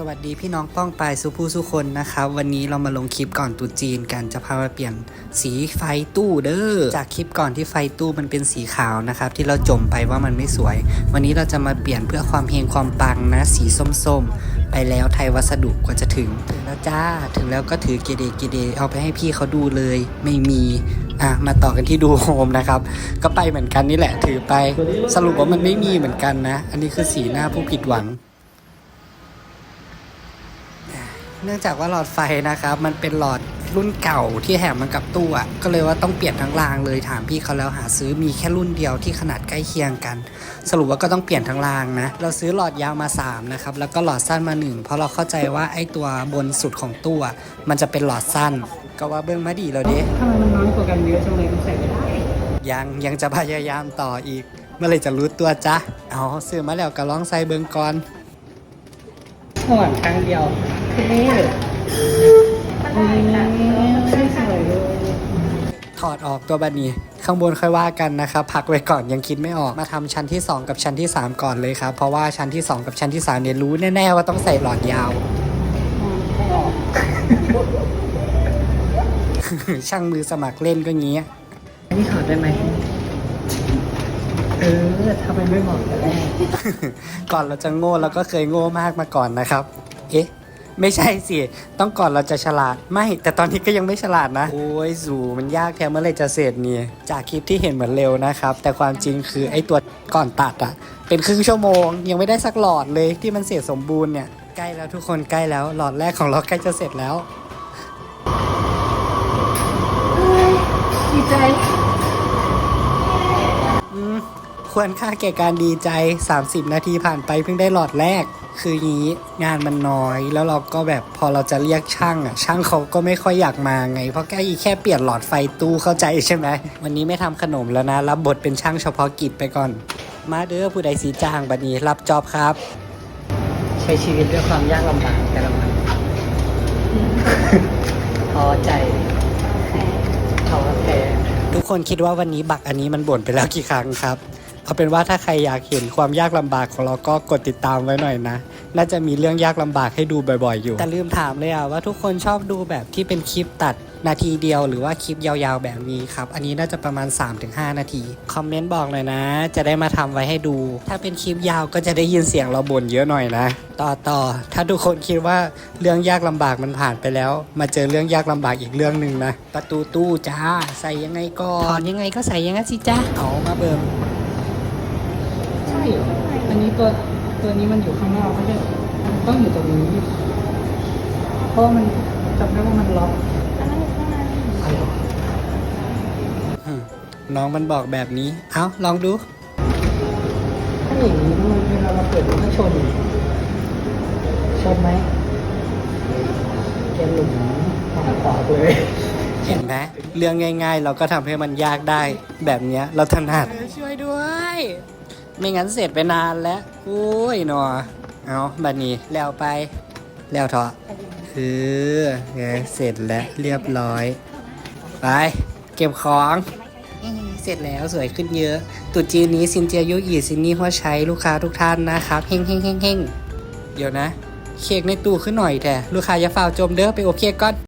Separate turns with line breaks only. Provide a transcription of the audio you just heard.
สวัสดีพี่น้องป้องปายสุผู้สุคนนะครับ วันนี้เรามาลงคลิปก่อนตุจีนกันจะพามาเปลี่ยนสีไฟตู้เด้อจากคลิปก่อนที่ไฟตู้มันเป็นสีขาวนะครับ ที่เราจมไปว่ามันไม่สวย วันนี้เราจะมาเปลี่ยนเพื่อความเฮงความปังนะ สีส้มๆ ไปแล้วไทยวัสดุกว่าจะถึงถึงแล้วจ้าถึงแล้วก็ถือเกเดเกเดเอาไปให้พี่เขาดูเลย ไม่มีอะมาต่อกันที่ดูโฮมนะครับ ก็ไปเหมือนกันนี่แหละถือไป สรุปว่ามันไม่มีเหมือนกันนะ อันนี้คือสีหน้าผู้ผิดหวัง เนื่องจากว่าหลอดไฟนะครับ มันเป็นหลอดรุ่นเก่าที่แถมมันกับตู้อะก็เลยว่าต้องเปลี่ยนทั้งรางเลยถามพี่เขาแล้วหาซื้อมีแค่รุ่นเดียวที่ขนาดใกล้เคียงกัน สรุปว่าก็ต้องเปลี่ยนทั้งรางนะ เราซื้อหลอดยาวมา3นะครับแล้วก็หลอดสั้นมา 1 เพราะเราเข้าใจว่าไอ้ตัวบนสุดของตู้อะมันจะเป็นหลอดสั้น ก็ว่าเบื้องมาดีเราเด้
ทำไมมันน้อยกว่ากันเยอะจังเลยมันใส่ไม่ได้
ยังยังจะพยายามต่ออีกเมื่อไรจะรู้ตัวจ๊ะเอาซื้อมาแล้วก็ลองใส่เบิ้งก่อน
ห่วงครั้งเดียวเท่อืมสวยเลย
ถอดออกตัวบันนี้ ข้างบนค่อยว่ากันนะครับ พักไว้ก่อนยังคิดไม่ออก มาทำชั้นที่ 2 กับชั้นที่ 3 ก่อนเลยครับ เพราะว่าชั้นที่ 2 กับชั้นที่3เนี่ยรู้แน่ๆว่าต้องใส่หลอดยาวช่างมือสมัครเล่นก็งี้
อันนี้ถอดได้ไหม เออทำไมไม่บอกแต่แรก
ก่อนเราจะโง่เราก็เคยโง่มากมาก่อนนะครับ เอ๊ะ ไม่ใช่สิ ต้องก่อนเราจะฉลาด ไม่ แต่ตอนนี้ก็ยังไม่ฉลาดนะ โอ้ยสูมันยากแท้เมื่อไรจะเสร็จเนี่ย จากคลิปที่เห็นเหมือนเร็วนะครับ แต่ความจริงคือไอ้ตัวก่อนตัดอะเป็นครึ่งชั่วโมง ยังไม่ได้สักหลอดเลยที่มันเสร็จสมบูรณ์เนี่ย ใกล้แล้วทุกคนใกล้แล้ว หลอดแรกของเราใกล้จะเสร็จแล้ว
ดีใจ
อืม ควรค่าแก่การดีใจ 30 นาทีผ่านไปเพิ่งได้หลอดแรก คืออย่างนี้งานมันน้อย แล้วเราก็แบบพอเราจะเรียกช่างอะช่างเขาก็ไม่ค่อยอยากมาไง เพราะแค่อีแค่เปลี่ยนหลอดไฟตู้เข้าใจใช่ไหมวันนี้ไม่ทำขนมแล้วนะ รับบทเป็นช่างเฉพาะกิจไปก่อน มาเด้อผู้ใดสีจ้างบัดนี้รับจอบครับ
ใช้ชีวิตด้วยความยากลำบากแต่ละวันท้อใจท้อแท้
ทุกคนคิดว่าวันนี้บักอันนี้มันบ่นไปแล้วกี่ครั้งครับ เอาเป็นว่าถ้าใครอยากเห็นความยากลำบากของเราก็กดติดตามไว้หน่อยนะ น่าจะมีเรื่องยากลำบากให้ดูบ่อยๆ อยู่ แต่ลืมถามเลยอะว่าทุกคนชอบดูแบบที่เป็นคลิปตัดนาทีเดียวหรือว่าคลิปยาวๆแบบนี้ครับ อันนี้น่าจะประมาณ 3-5 นาที คอมเมนต์บอกหน่อยนะ จะได้มาทำไว้ให้ดู ถ้าเป็นคลิปยาวก็จะได้ยินเสียงเราบ่นเยอะหน่อยนะ ต่อต่อถ้าทุกคนคิดว่าเรื่องยากลำบากมันผ่านไปแล้ว มาเจอเรื่องยากลำบากอีกเรื่องหนึ่งนะ ประตูตู้จ้าใส่ยังไงก็ถอนยังไงก็ใส่อยังงั้นสิจ้าเอามาเบิ่ม
ใช่เหร ออันนี้ตัวตัวนี้มันอยู่ข้างนอกไม่ใช่เหรอมันต้องอยู่ตรงนี้ เพราะว่ามันจำได้ว่ามันล็อกอะไรวะ
อืมน้องมันบอกแบบนี้ เอาลองดู
ถ้าอย่างนี้มันเวลาเราเปิดมันก็ชน ชนไหมแกหลุมฝั่งขวาเลย
เห็นไหมเรื่องง่าย ๆ เราก็ทำให้มันยากได้แบบเนี้ย เราถนัดช่วยด้วย ไม่งั้นเสร็จไปนานแล้วโอ้ยหนอเอาบัดนี้แล้วไป แล้วเถอะคือไงเสร็จแล้วเรียบร้อย ไป เก็บของเสร็จแล้วสวยขึ้นเยอะตุดจีนนี้ซินเจียยุอีซินนี่หัวใช้ลูกค้าทุกท่านนะครับเฮงเฮงเฮงเฮงเดี๋ยวนะ เค้กในตู้ขึ้นหน่อยแต่ลูกค้าอย่าฝ่าจมเด้อไปโอเคก่อน